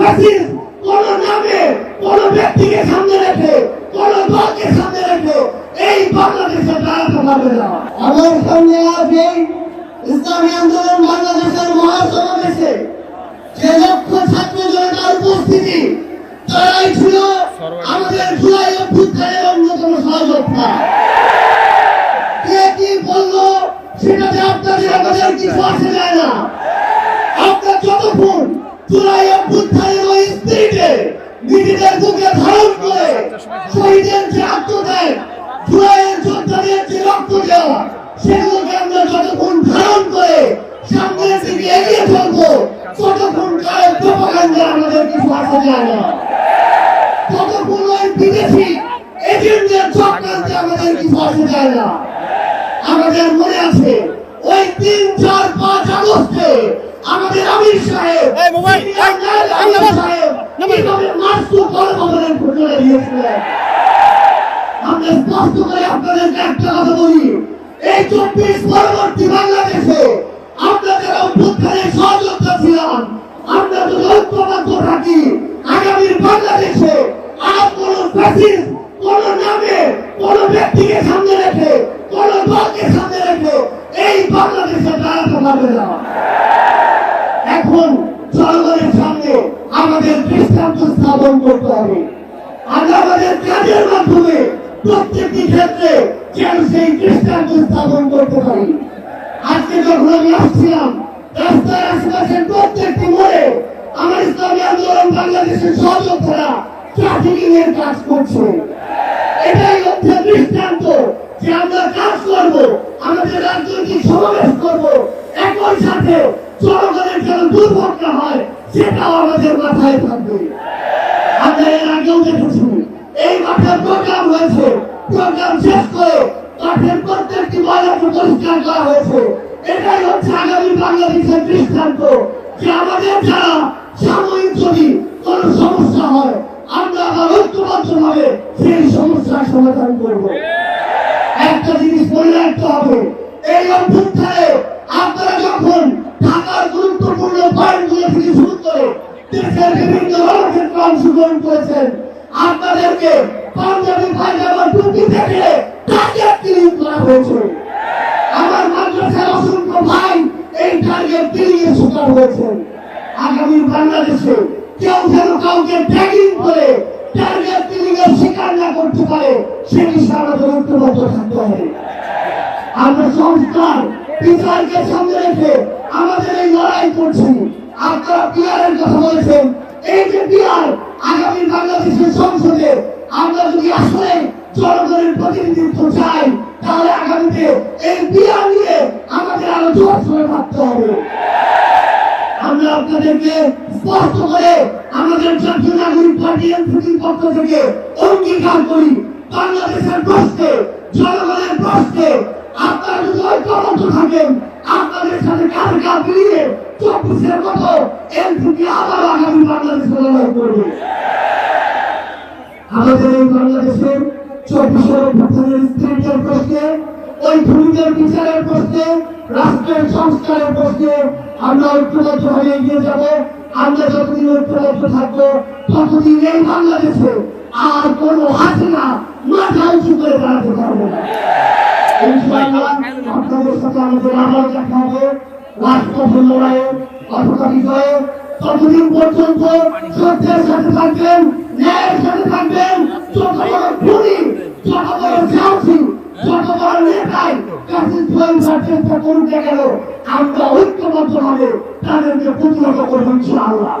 Fascist কোন নামে কোন ব্যক্তিকে সামনে রেখে, কোন দলকে সামনে রেখে এই বাংলাদেশে দাঁড়াতে পারবে না আমার সামনে আজ এই ইসলামী আন্দোলন বাংলাদেশের মহাসমাবেশে যে লক্ষ ছাত্র জনতার উপস্থিতি, তারাই ছিল আমাদের জুলাই অভ্যুত্থানের অন্যতম সহযোদ্ধা। কে কি বলল সেটাতে আপনাদের আমাদের কিছু আসে যায় না। আপনার যতক্ষণ জুলাই অভ্যুত্থানের ওই স্পিরিটে নিজেদের বুকে ধারণ করে শহীদের যে আত্মত্যাগ জুলাইয়ের যোদ্ধাদের যে রক্ত দেওয়া, সেগুলোকে আমরা যতক্ষণ ধারণ করে সামনের দিকে এগিয়ে চলবো, ততক্ষণ কারও প্রপাগান্ডা আমাদের কিছু আসে যায় না। ততক্ষণ ওই বিদেশি এজেন্টদের চক্রান্তে আমাদের কিছু আসে যায় না। আমাদের মনে আছে, ওই তিন, চার, পাঁচ আগস্টে আমাদের আমির সাহেব এই মোবাইল, আমির সাহেব। কীভাবে মাসুক গণভবনের ঘোষণা দিয়েছিলেন। আমরা স্পষ্ট করে আপনাদেরকে একটা কথা বলি এই চব্বিশ পরবর্তী বাংলাদেশে আমরা যারা অভ্যুত্থানের সহযোদ্ধা ছিলাম। আমরা যদি ঐক্যবদ্ধ থাকি আগামীর বাংলাদেশে আর কোন ফ্যাসিস্ট কোন নামে কোন ব্যক্তিকে সামনে রেখে কোন দলকে সামনে রেখে এই বাংলাদেশে দাঁড়াতে পারবে না। এখন জনগণের সামনে আমাদের দৃষ্টান্ত স্থাপন করতে হবে। আমরা আমাদের কাজের মাধ্যমে প্রত্যেকটি ক্ষেত্রে যেন সেই দৃষ্টান্ত স্থাপন করতে পারি। আজকে যখন আমি আসছিলাম, রাস্তার আশেপাশের প্রত্যেকটি মোড়ে আমার ইসলামী আন্দোলন বাংলাদেশের সহযোদ্ধারা ট্রাফিকিং এর কাজ করছে। এটাই হচ্ছে দৃষ্টান্ত যে আমরা কাজ করব, আমাদের রাজনৈতিক সমাবেশ করব। একই সাথে জনগণের যেন দুর্ভোগ না হয় সেটাও আমাদের মাথায় থাকবে। আমরা এর আগেও দেখেছি, এই মাঠের প্রোগ্রাম হয়েছে প্রোগ্রাম শেষ করে মাঠের প্রত্যেকটি ময়লাকে পরিষ্কার করা হয়েছে। এটাই হচ্ছে আগামী বাংলাদেশের দৃষ্টান্ত, যে আমাদের যারা সাময়িক যদি কোনো সমস্যা হয়, আমরা আবার ঐক্যবদ্ধ ভাবে সেই সমস্যার সমাধান করব। একটা জিনিস মনে রাখতে হবে, এই অভ্যুত্থানে আপনারা যখন ঢাকার গুরুত্বপূর্ণ পয়েন্টগুলো থেকে শুরু করে দেশের বিভিন্ন রণক্ষেত্রে অংশগ্রহণ করেছেন। আপনাদেরকে পাঞ্জাবি টুপি টার্গেট কিলিং করা আমার মাদ্রাসার অসংখ্য ভাই এই টার্গেট হয়েছেন আগামী বাংলাদেশে কেউ যেন কাউকে ট্যাগিং করে টার্গেট শিকার না করতে পারে আমাদের ঐক্যবদ্ধ থাকতে হবে। আমরা সংস্কার, বিচারকে রেখে আমাদের এই লড়াই করছি। আপনারা পিয়ারের কথা বলেছেন এই যে পিয়ার আগামী বাংলাদেশের সংসদে আমরা যদি আসলে জনগণের প্রতিনিধিত্ব চাই, তাহলে আগামীতে এই পিয়ার নিয়ে আমাদের আরও জোর ভাবতে হবে। আমরা আপনাদেরকে স্পষ্ট করে আমাদের জাতীয় নাগরিক পার্টি এনসিপির পক্ষ থেকে অঙ্গীকার করি, বাংলাদেশের প্রশ্নে, জনগণের প্রশ্নে। আপনারা যদি ঐক্যবদ্ধ থাকেন, আপনাদের সাথে কাঁধে কাঁধ মিলিয়ে চব্বিশের মতো এনসিপি আবার আগামী বাংলাদেশে লড়াই করবে আমাদের এই বাংলাদেশের চব্বিশের অভ্যুত্থানের স্ত্রীদের প্রশ্নে, ওই ভূমিদের বিচারের প্রশ্নে, রাষ্ট্রের সংস্কারের প্রশ্নে আমরা ঐক্যবদ্ধ হয়ে এগিয়ে যাব। আমরা যতদিন ঐক্যবদ্ধ থাকব, ততদিন এই বাংলাদেশে আর কোনো হাসিনা মাথা উঁচু করে দাঁড়াতে পারব না। আপনাদের সাথে আমাদের আবার দেখা হবে। রাষ্ট্রপতি লড়াইয়ে অথবা বিজয়ে ততদিন পর্যন্ত সত্যের সাথে থাকবেন, ন্যায়ের সাথে থাকবেন যত বড় খুনি যত বড় সাহসী যত বড় নেতাই কাছে ধোয়ার চেষ্টা করুন না কেন, আমরা ঐক্যবদ্ধ হবে তাদেরকে প্রতিহত করব ইনশাআল্লাহ।